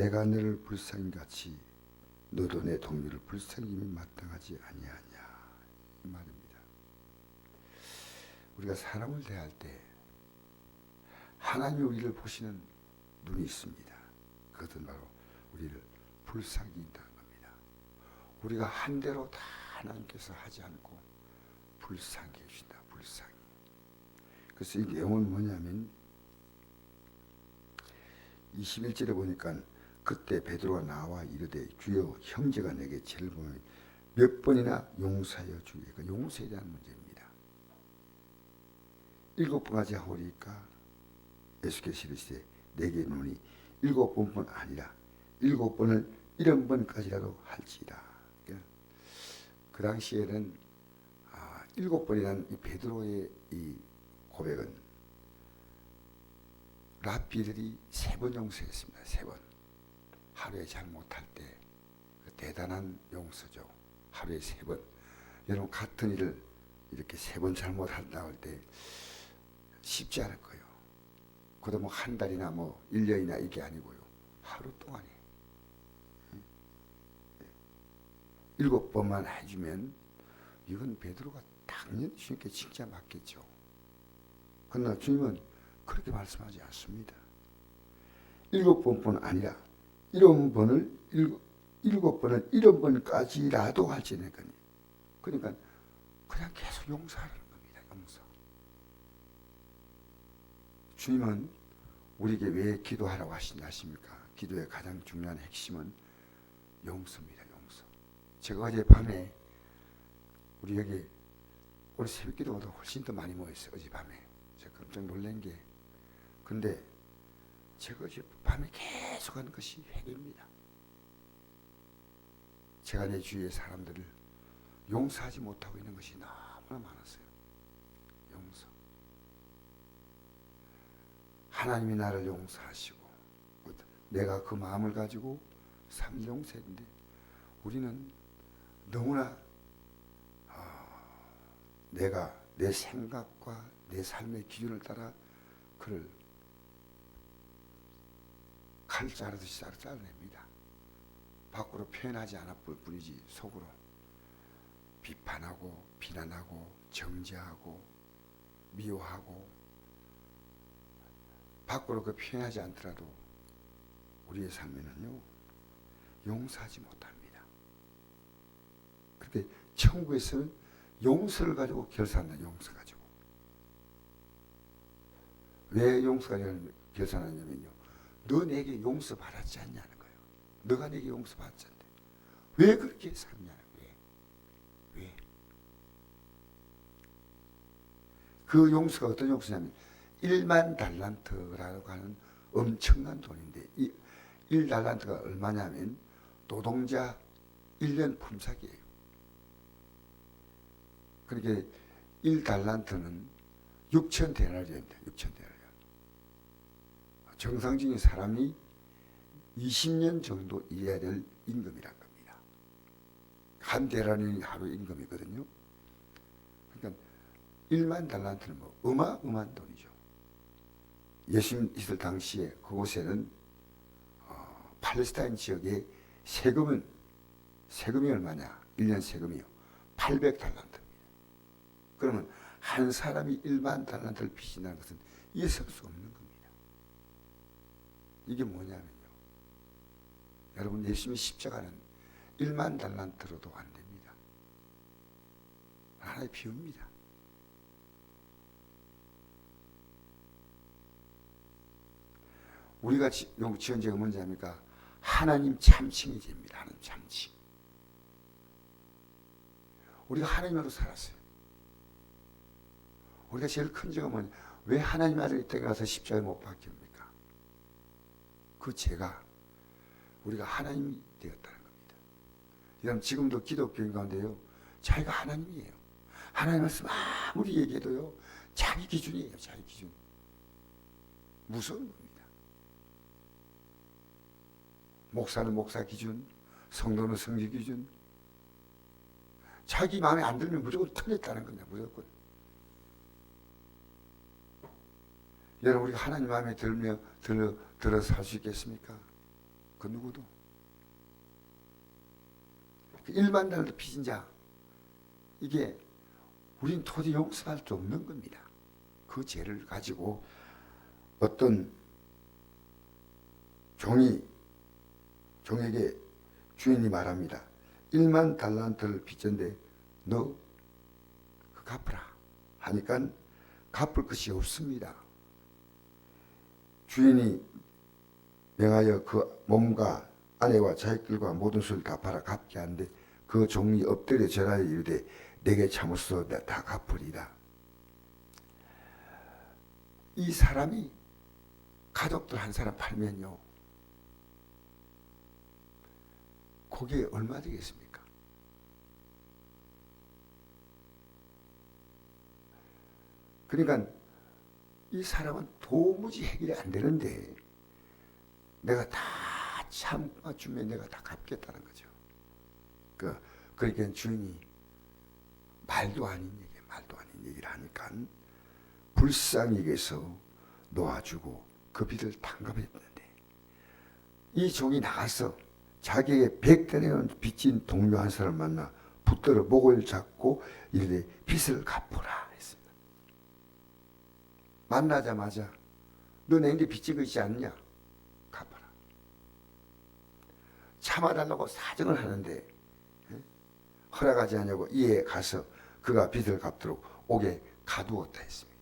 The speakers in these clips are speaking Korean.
내가 너를 불쌍히 같이 너도 내 동료를 불쌍히 마땅하지 아니하냐 이 말입니다. 우리가 사람을 대할 때 하나님이 우리를 보시는 눈이 있습니다. 그것은 바로 우리를 불쌍히 인다는 겁니다. 우리가 한 대로 다 하나님께서 하지 않고 불쌍히 해주신다. 불쌍히. 그래서 이 내용은 뭐냐면 21절에 보니까 그때 베드로가 나와 이르되 주여 형제가 내게 죄를 보면 몇 번이나 용서하여 주리까 그 용서에 대한 문제입니다. 일곱 번까지 하오리까 예수께서 이르시되 내게 눈이 일곱 번뿐 아니라 일곱 번을 일흔 번까지라도 할지라. 그 당시에는 아, 일곱 번이라는 이 베드로의 이 고백은 랍비들이 세 번 용서했습니다. 세 번. 하루에 잘 못할 때그 대단한 용서죠. 하루에 세 번. 여러분 같은 일을 이렇게 세 번 잘못한다고 할때 쉽지 않을 거예요. 그도 뭐 한 달이나 뭐 1년이나 이게 아니고요. 하루 동안에 일곱 번만 해주면 이건 베드로가 당연히 주님께 칭찬받겠죠. 그러나 주님은 그렇게 말씀하지 않습니다. 일곱 번뿐 아니라 일흔 번을 일곱, 일곱 번을 일흔 번까지라도 할지니까 그러니까 그냥 계속 용서하는 겁니다. 용서. 주님은 우리에게 왜 기도하라고 하시냐 하십니까? 기도의 가장 중요한 핵심은 용서입니다. 용서. 제가 어제 밤에 우리 여기 오늘 새벽 기도보다 훨씬 더 많이 모였어요. 어제 밤에. 제가 깜짝 놀란 게 근데 제가 어제 밤에 계속 하는 것이 회개입니다. 제가 내 주위의 사람들을 용서하지 못하고 있는 것이 너무나 많았어요. 용서. 하나님이 나를 용서하시고 내가 그 마음을 가지고 삼 용서했는데 우리는 너무나 어, 내가 내 생각과 내 삶의 기준을 따라 그를 칼 자르듯이 자르 잘라냅니다. 밖으로 표현하지 않았을 뿐이지 속으로 비판하고 비난하고 정죄하고 미워하고 밖으로 그 표현하지 않더라도 우리의 삶에는요 용서하지 못합니다. 그렇게 천국에서는 용서를 가지고 결산한다. 용서 가지고 왜 용서가 결산하냐면요. 너 내게 용서 받았지 않냐는 거예요. 너가 내게 용서 받았는데 왜 그렇게 살냐는 거예요. 왜? 그 용서가 어떤 용서냐면 1만 달란트라고 하는 엄청난 돈인데 이 1달란트가 얼마냐면 노동자 1년 품삯이에요. 그렇게 1달란트는 6천 데나리입니다. 6천 데나리. 정상적인 사람이 20년 정도 일해야 될 임금이란 겁니다. 한 대라는 하루 임금이거든요. 그러니까 1만 달란트는 뭐 어마어마한 돈이죠. 예수님 있을 당시에 그곳에는 어, 팔레스타인 지역의 세금은 세금이 얼마냐? 1년 세금이요. 800달란트입니다. 그러면 한 사람이 1만 달란트를 빚진다는 것은 있을 수 없는 겁니다. 이게 뭐냐면요. 여러분 예수님의 십자가는 1만 달란트로도 안 됩니다. 하나의 비유입니다. 우리가 지은 죄가 뭔지 압니까? 하나님 참칭이 죄입니다. 하나님 참칭. 우리가 하나님으로 살았어요. 우리가 제일 큰 죄가 뭐냐? 왜 하나님 아들 이때 가서 십자가에 못 박힙니까? 그 죄가 우리가 하나님이 되었다는 겁니다. 여러분 지금도 기독교인 가운데요. 자기가 하나님이에요. 하나님 말씀 아무리 얘기해도요. 자기 기준이에요. 자기 기준. 무서운 겁니다. 목사는 목사 기준, 성도는 성지 기준. 자기 마음에 안 들면 무조건 틀렸다는 겁니다. 무조건. 여러분 우리가 하나님 마음에 들며 들어 들어서 살수 있겠습니까? 그 누구도. 그 1만 달러 빚은 자 이게 우린 도저히 용서할 수 없는 겁니다. 그 죄를 가지고 어떤 종이 종에게 주인이 말합니다. 1만 달란트를 빚졌는데 너 그 갚으라 하니까 갚을 것이 없습니다. 주인이 명하여 그 몸과 아내와 자식들과 모든 것을 갚아라 갚게 하는데 그 종이 엎드려 절하여 이르되 내게 참으소 내가 다 갚으리라. 이 사람이 가족들 한 사람 팔면요. 그게 얼마 되겠습니까? 그러니까 이 사람은 도무지 해결이 안 되는데 내가 다 참아주면 내가 다 갚겠다는 거죠. 그 그러니까 주인이 말도 아닌 얘기, 말도 아닌 얘기를 하니까 불쌍히에게서 놓아주고 그 빚을 탕감했는데 이 종이 나가서 자기에게 백대내는 빚진 동료 한 사람 만나 붙들어 목을 잡고 이르되 빚을 갚으라. 만나자마자 너 내게 거 있지 않냐? 갚아라. 참아달라고 사정을 하는데 예? 허락하지 않냐고 이에 가서 그가 빚을 갚도록 옥에 가두었다 했습니다.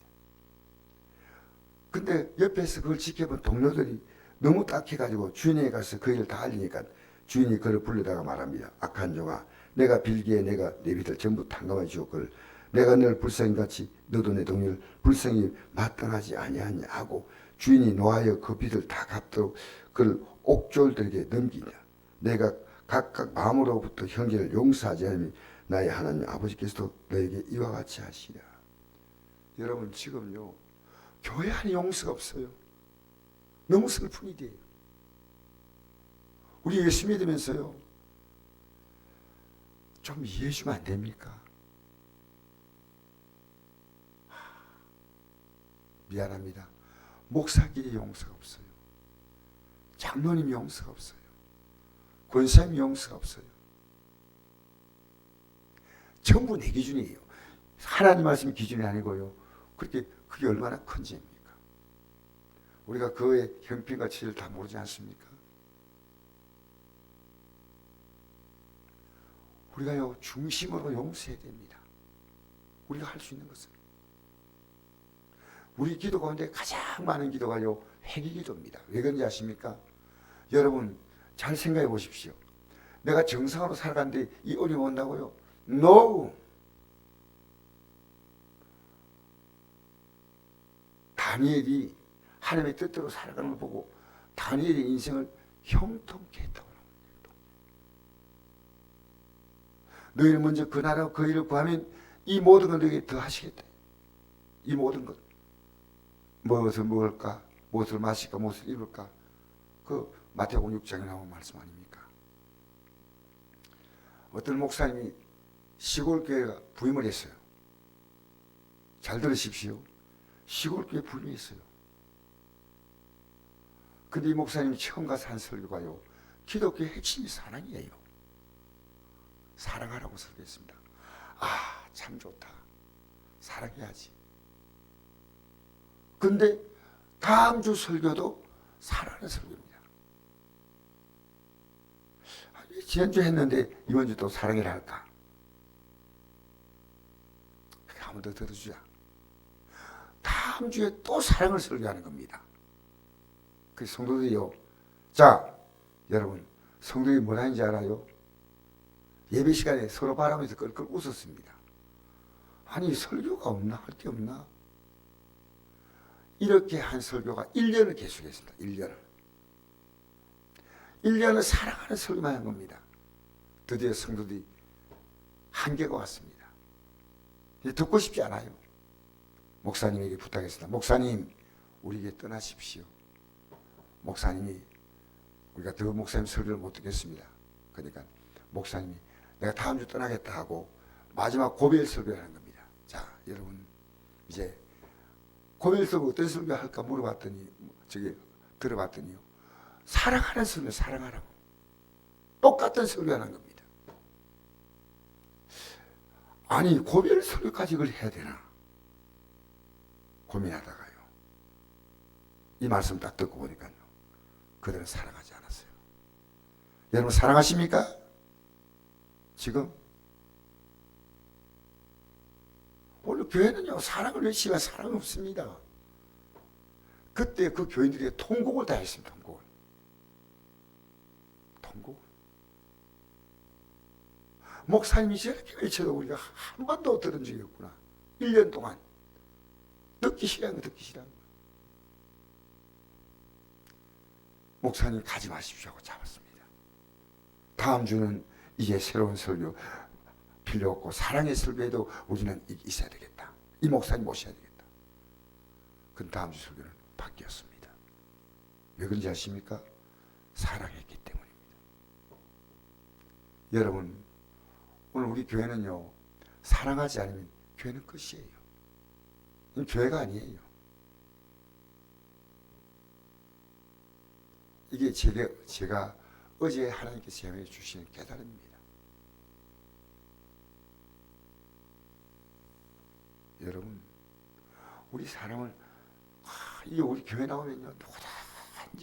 근데 옆에서 그걸 지켜본 동료들이 너무 딱해가지고 주인에게 가서 그 일을 다 알리니까 주인이 그를 불러다가 말합니다. 악한 종아, 내가 빌기에 내가 내 빚을 전부 탕감해 주었걸. 내가 늘 불쌍히같이 너도 내 동료를 불쌍히 마땅하지 아니하냐 하고 주인이 노하여 그 빚을 다 갚도록 그를 옥졸들에게 넘기냐. 내가 각각 마음으로부터 형제를 용서하지 않으면 나의 하나님 아버지께서도 너에게 이와 같이 하시리라. 여러분 지금요 교회 안에 용서가 없어요. 너무 슬픈 일이에요. 우리 예수 믿으면서요. 좀 이해해 주면 안 됩니까? 하, 미안합니다. 목사끼리 용서가 없어요. 장로님 용서가 없어요. 권사님 용서가 없어요. 전부 내 기준이에요. 하나님 말씀 기준이 아니고요. 그렇게 그게 얼마나 큰 죄입니까? 우리가 그의 형편과 치를 다 모르지 않습니까? 우리가요 중심으로 용서해야 됩니다. 우리가 할 수 있는 것은 우리 기도 가운데 가장 많은 기도가요 회개 기도입니다. 왜 그런지 아십니까? 여러분 잘 생각해 보십시오. 내가 정상으로 살아가는데 이 어려움 온다고요? No. 다니엘이 하나님의 뜻대로 살아가는 걸 보고 다니엘의 인생을 형통케 했다고 합니다. 너희는 먼저 그 나라와 그 일을 구하면 이 모든 걸 너에게 더 하시겠다. 이 모든 것. 무엇을 먹을까? 무엇을 마실까? 무엇을 입을까? 그 마태복음 6장에 나온 말씀 아닙니까? 어떤 목사님이 시골 교회가 부임을 했어요. 잘 들으십시오. 시골 교회 부임했어요. 근데 이 목사님이 처음 가서 한 설교가요. 기독교의 핵심이 사랑이에요. 사랑하라고 설교했습니다. 아, 참 좋다. 사랑해야지. 근데 다음 주 설교도 사랑하는 설교입니다. 아, 지난주 했는데 이번 주 또 사랑이라 할까? 더 들어주자. 다음 주에 또 사랑을 설교하는 겁니다. 그 성도들이요. 자, 여러분, 성도들이 뭘 하는지 알아요? 예배 시간에 서로 바라면서 끌끌 웃었습니다. 아니, 설교가 없나? 할 게 없나? 이렇게 한 설교가 1년을 계속했습니다. 1년을. 1년을 사랑하는 설교만 한 겁니다. 드디어 성도들이 한계가 왔습니다. 듣고 싶지 않아요. 목사님에게 부탁했습니다. 목사님, 우리에게 떠나십시오. 목사님이 우리가 더 목사님 설교를 못 듣겠습니다. 그러니까 목사님이 내가 다음 주 떠나겠다 하고 마지막 고별 설교를 하는 겁니다. 자, 여러분 이제 설교 어떤 설교 할까 물어봤더니 저기 들어봤더니요. 사랑하는 설교 사랑하라고. 똑같은 설교 하는 겁니다. 아니 고별 설교까지 그걸 해야 되나? 고민하다가요. 이 말씀 딱 듣고 보니까요. 그들은 사랑하지 않았어요. 여러분 사랑하십니까? 지금 오늘 교회는요 사랑을 외치면 사랑 없습니다. 그때 그 교인들이 통곡을 다 했습니다. 통곡을. 통곡. 목사님이 저렇게 외쳐도 우리가 한 번도 들은 적이 없구나. 1년 동안. 듣기 싫은 거 듣기 싫은 거. 목사님 가지 마십시오 하고 잡았습니다. 다음 주는 이제 새로운 설교 필요 없고 사랑의 설교에도 우리는 이- 있어야 되겠다. 이 목사님 모셔야 되겠다. 그 다음 주 설교는 바뀌었습니다. 왜 그런지 아십니까? 사랑했기 때문입니다. 여러분 오늘 우리 교회는요 사랑하지 않으면 교회는 끝이에요. 교회가 아니에요. 이게 제가, 제가 어제 하나님께서 제게 주신 깨달음입니다. 여러분, 우리 사람을, 아, 이 우리 교회 나오면요,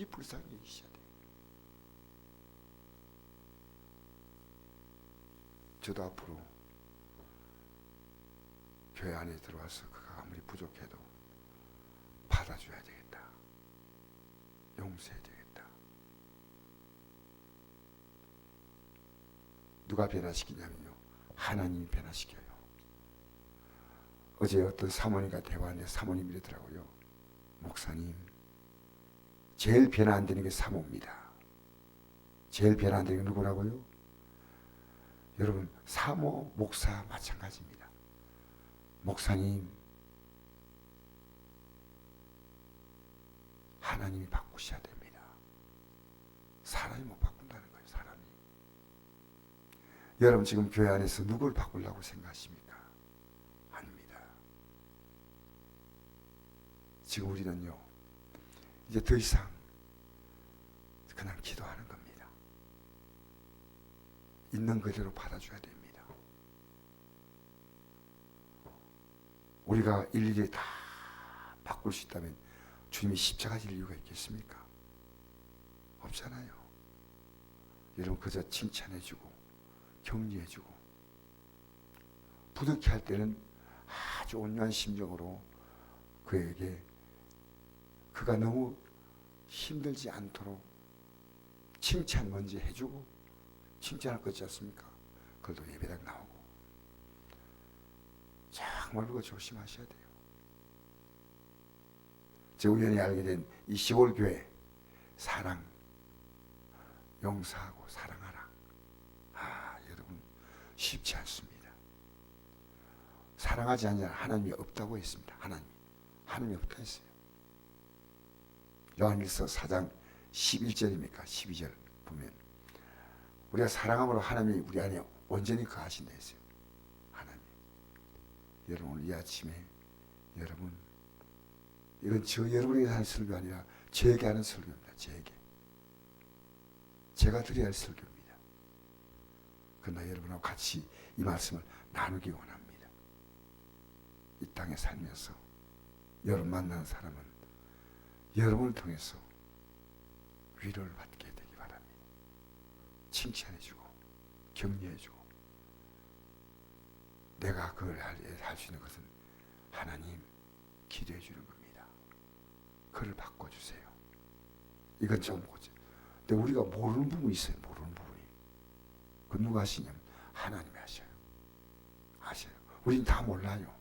불쌍히 여기셔야 돼요. 저도 앞으로 교회 안에 들어와서 그가 아무리 부족해도 받아줘야 되겠다. 용서해야 되겠다. 누가 변화시키냐면요. 하나님이 변화시켜요. 어제 어떤 사모님과 대화하는데 사모님이 이러더라고요. 목사님, 제일 변화 안 되는 게 사모입니다. 제일 변화 안 되는 게 누구라고요? 여러분, 사모, 목사 마찬가지입니다. 목사님, 하나님이 바꾸셔야 됩니다. 사람이 못 바꾼다는 거예요, 사람이. 여러분 지금 교회 안에서 누굴 바꾸려고 생각하십니까? 아닙니다. 지금 우리는요, 이제 더 이상 그냥 기도하는 겁니다. 있는 그대로 받아줘야 됩니다. 우리가 일일이 다 바꿀 수 있다면 주님이 십자가 질 이유가 있겠습니까? 없잖아요. 여러분 그저 칭찬해주고 격려해주고 부득이 할 때는 아주 온유한 심정으로 그에게 그가 너무 힘들지 않도록 칭찬 먼저 해주고 칭찬할 것 있지 않습니까? 그걸도 예배당 나오고 정말 그거 조심하셔야 돼요. 제 우연히 알게 된 이 시골 교회 사랑 용서하고 사랑하라. 아 여러분 쉽지 않습니다. 사랑하지 않는 하나님이 없다고 했습니다. 하나님 하나님이 없다 했어요. 요한일서 4장 11절입니까? 12절 보면 우리가 사랑함으로 하나님이 우리 안에 온전히 거하신다 했어요. 하나님. 여러분 오늘 이 아침에 여러분 이건 저 여러분에게 하는 설교 아니라 저에게 하는 설교입니다. 저에게. 제가 드려야 할 설교입니다. 그러나 여러분하고 같이 이 말씀을 나누기 원합니다. 이 땅에 살면서 여러분 만나는 사람은 여러분을 통해서 위로를 받게 되기 바랍니다. 칭찬해주고 격려해주고 내가 그걸 할 수 있는 것은 하나님 기도해 주는 겁니다. 그를 바꿔주세요. 이건 좀 보죠. 근데 우리가 모르는 부분이 있어요. 모르는 부분이. 그 누가 하시냐면 하나님이 하셔요. 아셔요. 우린 다 몰라요.